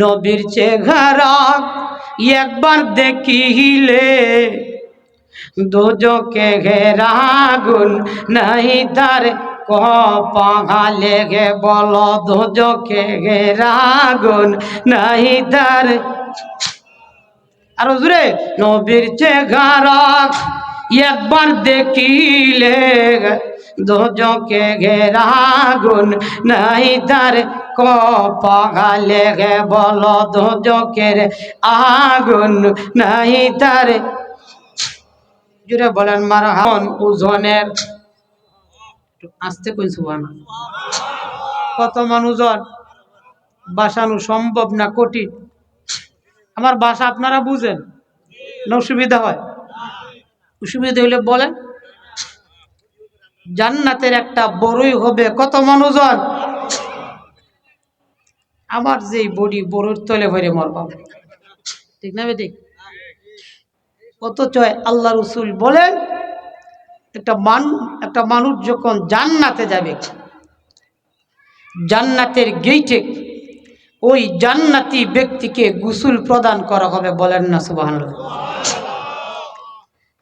নবীর চেহারা একবার দেখিলে। দুজকে ঘেরা গুণ নাই তার কপালে গে বল। দুজকে ঘেরা গুণ নাই তার আরও জুড়ে নবীর চেহারা একবার দেখিলে। দোজকে ঘেরা গুণ নাই তার কপালে গে বল দোজকের আগুন নাই তার। জুড়ে বলেন মারা হন একটু আসতে কই সুবানা কত মানুষজন বাসানো সম্ভব না, কঠিন। আমার বাসা আপনারা বুঝেন, না অসুবিধা হয়? অসুবিধা হইলে বলেন। জান্নাতের একটা বড়ই হবে। কত মানুষজন আমার যে বডি বড়ুর তলে ভরে মরবা। ঠিক না বেদিক অথচ আল্লাহ রসুল বলেন, একটা মান, একটা মানুষ যখন জান্নাতে যাবে, জান্নাতের গেইটে ওই জান্নাতি ব্যক্তিকে গুসুল প্রদান করা হবে বলেন না সুবাহ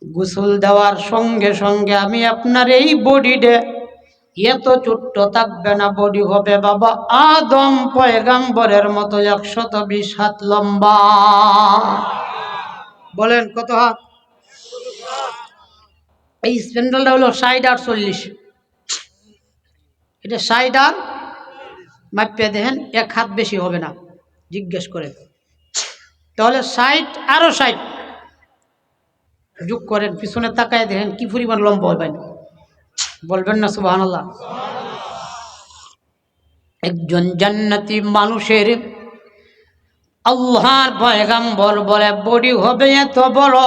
গোসল দেওয়ার সঙ্গে সঙ্গে আমি আপনার এই বডিতে এত ছোট্ট থাকবে না, বডি হবে বাবা। আদম পয়গাম্বরের মতো একশত বিশ হাত লম্বা। বলেন, কত হাত? এই স্প্যান্ডেলটা হলো ষাট আর চল্লিশ। এটা ষাট আর মাপিয়ে দেখেন, এক হাত বেশি হবে না, জিজ্ঞেস করে। তাহলে ষাট আরও ষাট। যোগ করেন, পিছনে তাকায় দেখেন কি পরিমাণ লম্বা হবেন বলবেন না সুবাহ আল্লাহ একজন জান্নাতি মানুষের আল্লাহর পয়গাম্বর বলে বডি হবে এত বড়।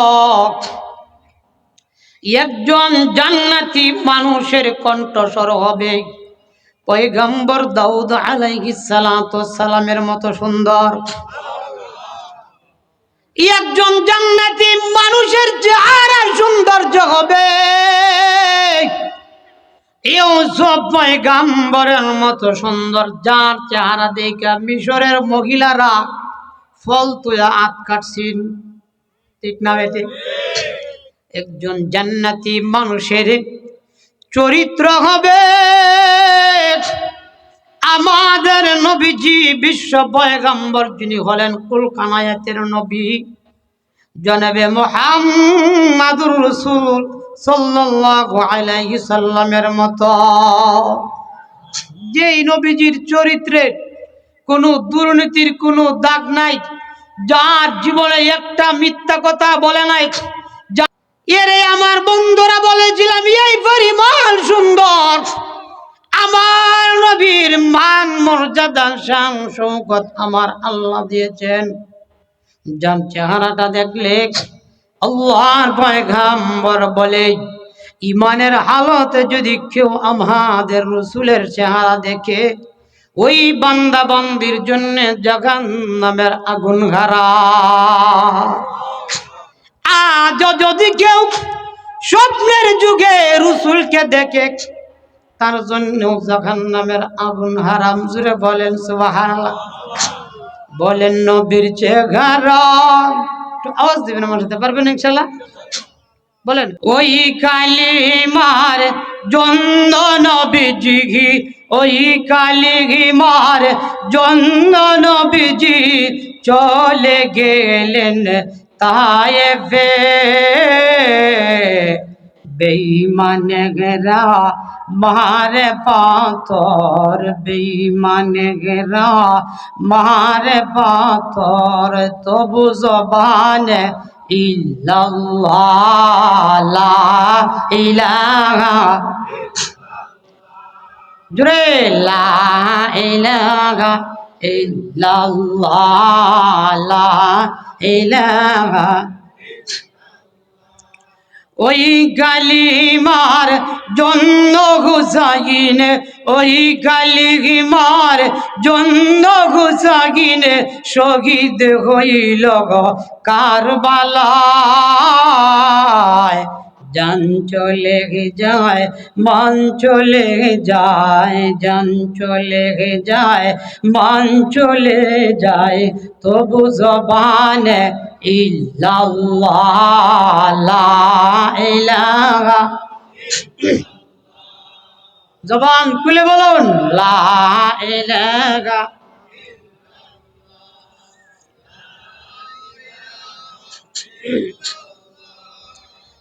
একজন জান্নাতি মানুষের কণ্ঠস্বর হবে পয়গাম্বর দাউদ আলাইহিস সালামের মতো সুন্দর। একজন জান্নাতি মানুষের চেহারা সৌন্দর্য হবে। ইউসুফ পয়গাম্বরের মতো সুন্দর, যার চেহারা দেখা মিশরের মহিলারা ফল তুয়া আত কাটছেন। ঠিক না বেটে? একজন জান্নাতি মানুষের চরিত্র হবে আমাদের নবীজি, বিশ্ব পয়গম্বর যিনি হলেন কুলকানায়াতের নবী, জনাবে মোহাম্মদুর রসুল। সাল্লাল্লাহু আলাইহি সাল্লামের মতো। যেই নবীজির চরিত্রে কোনো দুর্নীতির কোনো দাগ নাই, যার জীবনে একটা মিথ্যা কথা বলে নাই এরে আমার বন্ধুরা বলেছিলাম, এই পরিমাণ সুন্দর। আমার নবীর মান, মর্যাদা, শান, শৌকত আমার আল্লাহ দিয়েছেন। যার চেহারাটা দেখলে আল্লাহর পয়গাম্বর বলে, ইমানের হালতে যদি কেউ আমাদের রসুলের চেহারা দেখে, ওই বান্দা বান্দির জন্য জাগান নামের আগুন ঘারা আজ যদি কেউ স্বপ্নের যুগে রসুলকে দেখে, তার জন্য জাহান নামের আগুন হারাম জুড়ে বলেন, সুবহানাল্লাহ। বলেন, নবীর চেহারা একটু আওয়াজ দিবেন আমার সাথে, পারবেন ইনশাল্লাহ? বলেন। ওই কালিমার জন্য নবীজি, ওই কালিমার জন্য নবীজি চলে গেলেন তায়েফে। বেঈমানে গেরা মারে পাথর বেঈমানে গেরা মারে পাথর, তবু জবানে ইল্লাল্লাহ ইলাহা। জুড়ে লা ইলাহা ইল্লাল্লাহ ইলাহা। ওই গালিমার জন্য হুসাইন ওই গালিমার জন্য হুসাইন শহীদ হইল কারবালায়। জান চলে যায় মন চলে যায় জান চলে যায় মন চলে যায়। তবু জবান জবান খুলে বলুন, লা ইলাহা।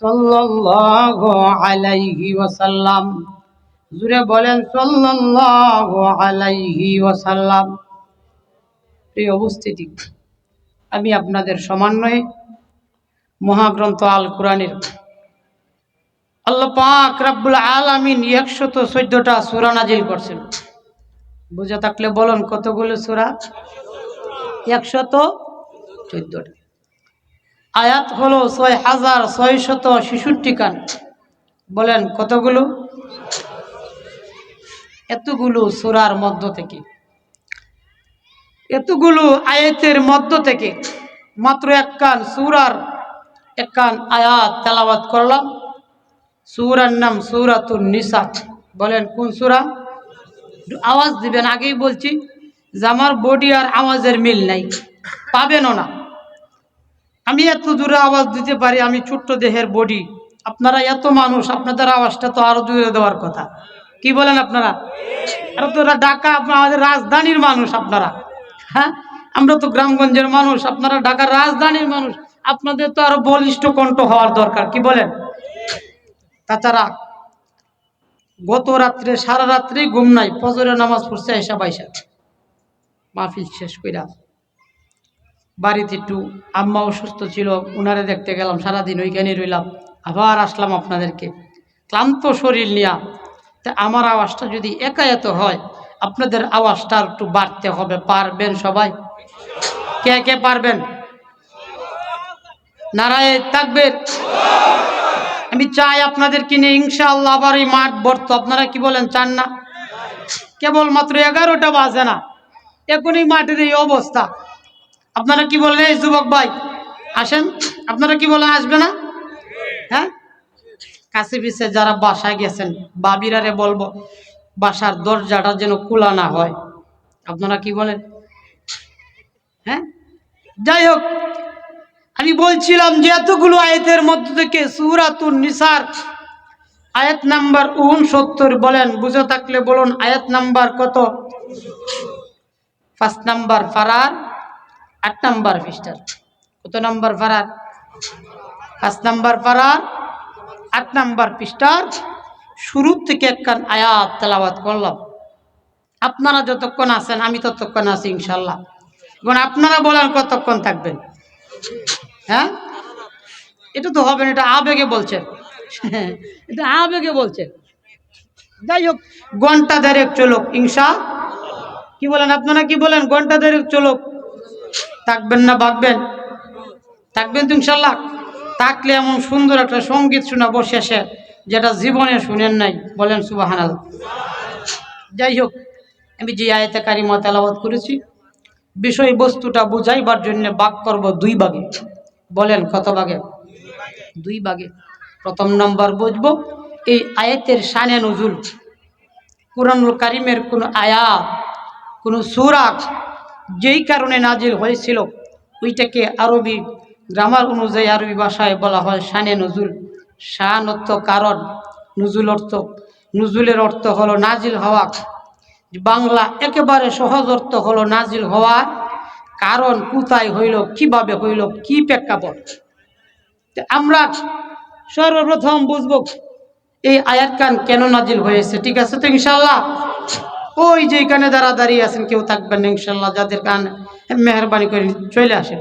সাল্লাল্লাহু আলাইহি ওয়াসাল্লাম। জুড়ে বলেন, সাল্লাল্লাহু আলাইহি ওয়াসাল্লাম। প্রিয় উপস্থিতি, আমি আপনাদের সমন্বয়ে মহাগ্রন্থ আল কোরআনের আল্লাহ পাক রাব্বুল আলামিন একশত চোদ্দটা সূরা নাজিল করছেন। বুঝে থাকলে বলুন কতগুলো সূরা? একশত চোদ্দটা। আয়াত হলো ছয় হাজার ছয়শত ছেষট্টি কান বলেন, কতগুলো? এতগুলো সুরার মধ্য থেকে। এতগুলো আয়াতের মধ্য থেকে মাত্র এক কান সুরার, এক কান আয়াত তেলাবাত করলাম। সুরার নাম সুরাতুন নিসাত বলেন, কোন সুরা? আওয়াজ দিবেন, আগেই বলছি যে আমার বডি আর আওয়াজের মিল নাই। পাবেনও না। আমি এত দূরে আওয়াজ দিতে পারি, আমি ছোট্ট দেহের বডি। আপনারা এত মানুষ, আপনাদের আওয়াজটা তো আরও দূরে দেওয়ার কথা। কি বলেন আপনারা? আর তো ঢাকা, আমাদের রাজধানীর মানুষ আপনারা। হ্যাঁ? আমরা তো গ্রামগঞ্জের মানুষ, আপনারা ঢাকার রাজধানীর মানুষ। আপনাদের তো আরও বলিষ্ঠ কণ্ঠ হওয়ার দরকার, কি বলেন? তাছাড়া গত রাত্রে, সারা রাত্রি ঘুম নাই, ফজরের নামাজ পড়ছে এসা বাইসা। মাহফিল শেষ কইরা। বাড়িতে একটু আম্মা অসুস্থ ছিল, উনারে দেখতে গেলাম, সারাদিন ওইখানে রইলাম। আবার আসলাম আপনাদেরকে। ক্লান্ত শরীর নিয়া। তা আমার আওয়াজটা যদি একায়ত হয়, আপনাদের আওয়াজটা একটু বাড়তে হবে, পারবেন সবাই? কে কে পারবেন? নারায় থাকবেন আমি চাই আপনাদেরকে নিয়ে ইনশাআল্লাহ আবার এই মাঠ ভরত। আপনারা কি বলেন, চান না? কেবল মাত্র এগারোটা বাজে না। এখনই মাঠের এই অবস্থা। আপনারা কি বলেন এই যুবক ভাই, আসেন। আপনারা কি বলেন, আসবে না? হ্যাঁ? কাছে পিছে যারা বাসায় গেছেন, বাবিরারে বলব, বাসার দরজাটা যেন খোলা না হয়। আপনারা কি বলেন? হ্যাঁ? যাই হোক, আমি বলছিলাম যে এতগুলো আয়াতের মধ্য থেকে সুরাতুন নিসার, আয়াত নাম্বার উনসত্তর বলেন, বুঝে থাকলে বলুন, আয়াত নাম্বার কত? ফার্স্ট নাম্বার ফারার আট নাম্বার পৃষ্ঠার কত নাম্বার ফারার পাঁচ নাম্বার ফারার আট নাম্বার পৃষ্ঠার শুরু থেকে একখান আয়াত তেলাবাত করলাম। আপনারা যতক্ষণ আছেন, আমি ততক্ষণ আছি, ইনশাল্লাহ। এখন আপনারা বলেন কতক্ষণ থাকবেন? হ্যাঁ? এটা তো হবে না, এটা আবেগে বলছেন। এটা আবেগে বলছেন। যাই হোক, ঘণ্টা দেড়েক চলুক, ইনশা। কি বলেন, আপনারা কি বলেন? ঘণ্টা দেড়েক চলুক। থাকবেন না ভাববেন থাকবেন তো ইনশাল্লাহ। থাকলে এমন সুন্দর একটা সংগীত শোনাবো শেষে যেটা জীবনে শুনেন নাই। বলেন সুবাহানাল যাই হোক, আমি যে আয়তে কারিমা তেলাবাদ করেছি, বিষয়বস্তুটা বুঝাইবার জন্য বাক করব দুই ভাগে। বলেন কত ভাগে? দুই ভাগে। প্রথম নম্বর বুঝব, এই আয়াতের শানে নজুল। কুরআনুল কারিমের কোনো আয়াত, কোনো সুরাত যেই কারণে নাজিল হয়েছিল, ওইটাকে আরবি গ্রামার অনুযায়ী আরবি ভাষায় বলা হয় শানে নজুল। শান অর্থ কারণ, নজুল অর্থ। নজুলের অর্থ হলো নাজিল হওয়া। বাংলা একেবারে সহজ অর্থ হলো নাজিল হওয়া। কারণ কোথায় হইল, কীভাবে হইল, কি প্রেক্ষাপট? আমরা সর্বপ্রথম বুঝব, এই আয়াত কান কেন নাজিল হয়েছে? ঠিক আছে তো ইনশাল্লাহ ওই যে এখানে যারা দাঁড়িয়ে আছেন, কেউ থাকবেন ইনশাল্লাহ যাদের কান মেহরবানি করে চলে আসেন।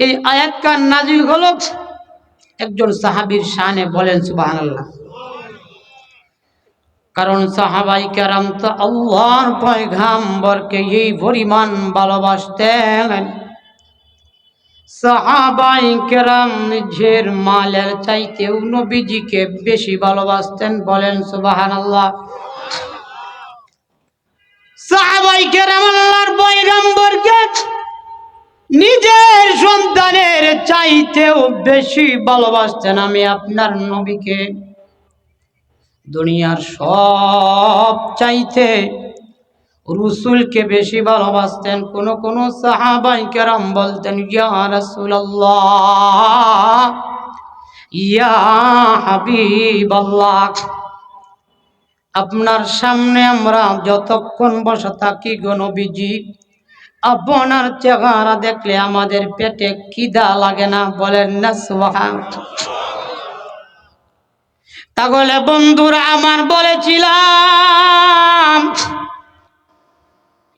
এই আয়াত কান নাজিল হলো একজন সাহাবীর শানে বলেন সুবাহ কারণ সাহাবাই কেরাম তো আল্লাহর পয়গাম্বরকে এই পরিমাণ ভালোবাসতেন। সাহাবাই কেরাম নিজের মালের চাইতেও নবীজিকে বেশি ভালোবাসতেন, বলেন সুবাহান আল্লাহ সাহাবাই কেরাম আল্লাহর পয়গাম্বরকে নিজের সন্তানের চাইতেও বেশি ভালোবাসতেন আমি আপনার নবীকে। দুনিয়ার সব চাইতে রসুলকে বেশি ভালোবাসতেন কোন কোন সাহাবাই কেরাম বলতেন, ইয়া রাসূলুল্লাহ, ইয়া হাবিবাল্লাহ। আপনার সামনে আমরা যতক্ষণ বসে থাকি গণবিজি আপনার চেহারা দেখলে আমাদের পেটে কিদা লাগে না, বলেন না তাহলে বন্ধুরা আমার বলেছিলাম,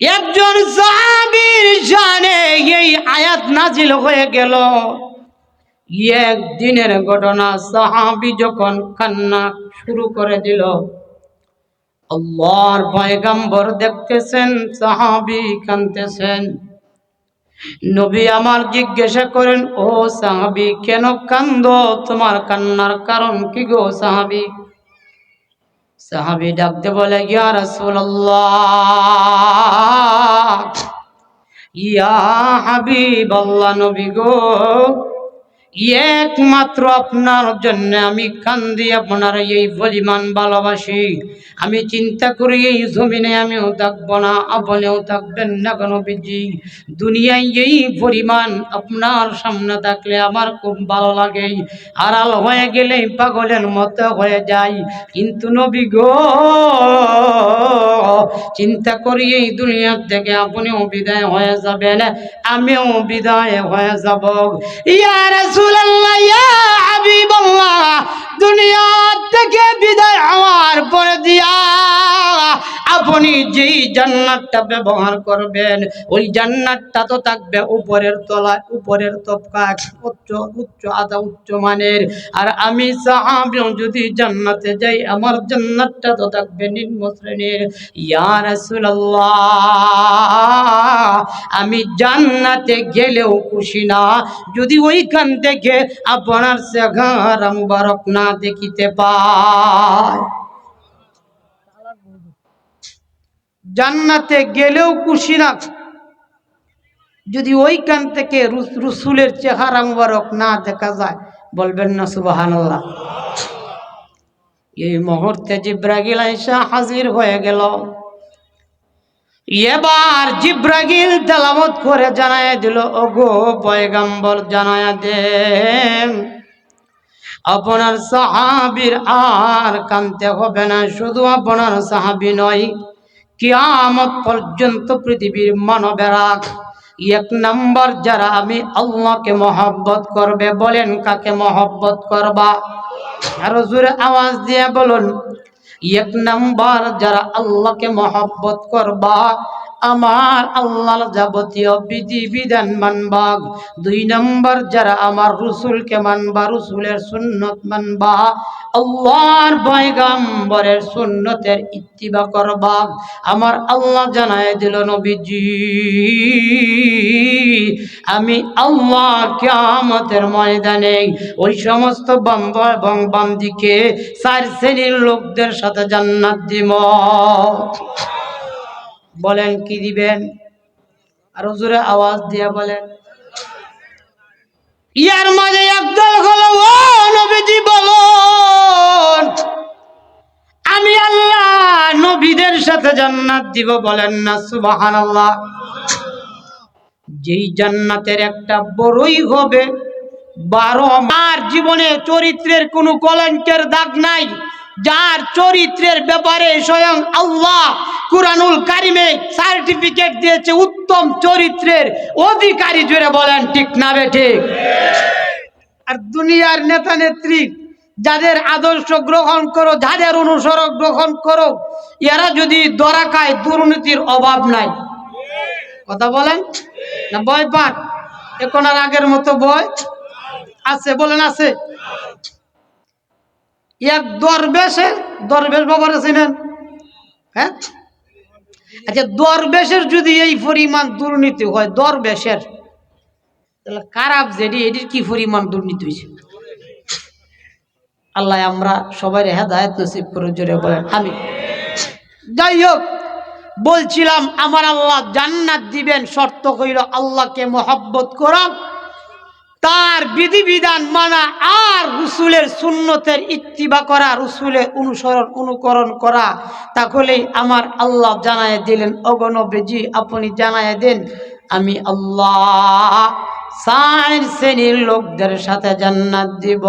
একজন সাহাবীর জানে এই আয়াত নাজিল হয়ে গেল। একদিনের ঘটনা সাহাবি যখন কান্না শুরু করে দিল আল্লাহর পয়গাম্বর দেখতেছেন, সাহাবি কানতেছেন নবী আমার জিজ্ঞাসা করেন, ও সাহাবি, কেন কান্দ? তোমার কান্নার কারণ কি গো সাহাবি? সাহাবি ডাকতে বলে, ইয়া রাসূলুল্লাহ, ইয়া হাবিব আল্লাহ নবী গো একমাত্র আপনার জন্য আমি কান্দি আপনার এই পরিমাণ ভালোবাসি। আমি চিন্তা করি এই জমিনে আমিও থাকব না, আপনিও থাকবেন না কেন বিজি দুনিয়ায় এই পরিমাণ আপনার সামনে থাকলে আমার খুব ভালো লাগে। আড়াল হয়ে গেলে পাগলের মতো হয়ে যায় কিন্তু নবী গো, চিন্তা করি এই দুনিয়ার থেকে আপনিও বিদায় হয়ে যাবেন, আমিও বিদায় হয়ে যাব। ইয়া হাবিবাল্লাহ দুনিয়া থেকে বিদায় হওয়ার পরে দিয়া আপনি যেই জান্নাতটা ব্যবহার করবেন, ওই জান্নাতটা তো থাকবে উপরের তলায়, উপরের তবকা উচ্চ উচ্চ আদা, উচ্চ মানের। আর আমি সাহাবিও যদি জান্নাতে যাই, আমার জান্নাতটা তো থাকবে নিম্ন শ্রেণির। ইয়া রাসূলুল্লাহ, আমি জান্নাতে গেলেও খুশি না। যদি ওইখান থেকে আপনার চেহারা মুবারক না দেখিতে পায় জান্নাতে গেলেও খুশি না। যদি ওইখান থেকে রুস- রসুলের চেহারা মুবারক না দেখা যায়, বলবেন না, সুবহানাল্লাহ। এই মুহূর্তে জিব্রাগিল আইসা হাজির হয়ে গেল। এবার জিব্রাগিল তেলামত করে জানায় দিল, ওগো পয়গাম্বর, জানায় দেন, আপনার সাহাবির আর কানতে হবে না, শুধু আপনার সাহাবি নয় কিয়ামত পর্যন্ত পৃথিবীর মানবেরা এক নম্বর, যারা আমি আল্লাহকে মহব্বত করবে, বলেন কাকে মহব্বত করবা? আরও জোরে আওয়াজ দিয়ে বলুন। এক নম্বর, যারা আল্লাহকে মহব্বত করবা আমার আল্লাহ যাবতীয় বিধি বিধান মানবা দুই নম্বর, যারা আমার রসুলকে মানবা, রসুলের সুন্নত মানবা, আল্লাহর পয়গাম্বরের সুন্নতের ইত্তিবা করবা। আমার আল্লাহ জানায় দিল, নবীজি, আমি আল্লাহ কিয়ামতের ময়দানে ওই সমস্ত বাম্ব এবং বামদিকে চার শ্রেণির লোকদের সাথে জান্নাত দিব। বলেন, কি দিবেন? আরও জোরে আওয়াজ দিয়ে বলেন। ইয়ার মাঝে একদল হলো নবীজি বলুন, আমি আল্লাহ নবীদের সাথে জান্নাত দিব বলেন না, সুবহানাল্লাহ। যেই জান্নাতের একটা বড়ই হবে, বারো আমার জীবনে চরিত্রের কোনো কলঙ্কের দাগ নাই, যার চরিত্রের ব্যাপারে স্বয়ং আল্লাহ কুরআনুল কারিমে সার্টিফিকেট দিয়েছে উত্তম চরিত্রের অধিকারী জুড়ে বলেন, ঠিক না বে ঠিক? আর দুনিয়ার নেতা নেত্রী যাদের আদর্শ গ্রহণ করো, যাদের অনুসরণ গ্রহণ করো, এরা যদি দরাকায় দুর্নীতির অভাব নাই। কথা বলেন? না ভয় পান? এখন আর আগের মতো ভয় আছে, বলেন আছে। এক দরবেশে, দরবেশ বাবার ছিলেন হ্যাঁ? আচ্ছা দরবেশের যদি এই পরিমাণ দুর্নীতি হয়, দরবেশের, তাহলে খারাপ যেটি এটির কি পরিমাণ দুর্নীতি হয়েছে? আল্লাহ, আমরা সবাই হেদায়ত নসিব করে জোরে বলেন আমি যাই হোক, বলছিলাম, আমার আল্লাহ জান্নাত দিবেন, শর্ত কইল আল্লাহকে মহব্বত করা। তার বিধিবিধান মানা আর রসুলের সুন্নতের ইত্তিবা করা রসুলের অনুসরণ, অনুকরণ করা, তাহলেই আমার আল্লাহ জানায় দিলেন অগণবেজি আপনি জানায় দেন, আমি আল্লাহ সাইন শ্রেণির লোকদের সাথে জান্নাত দিব।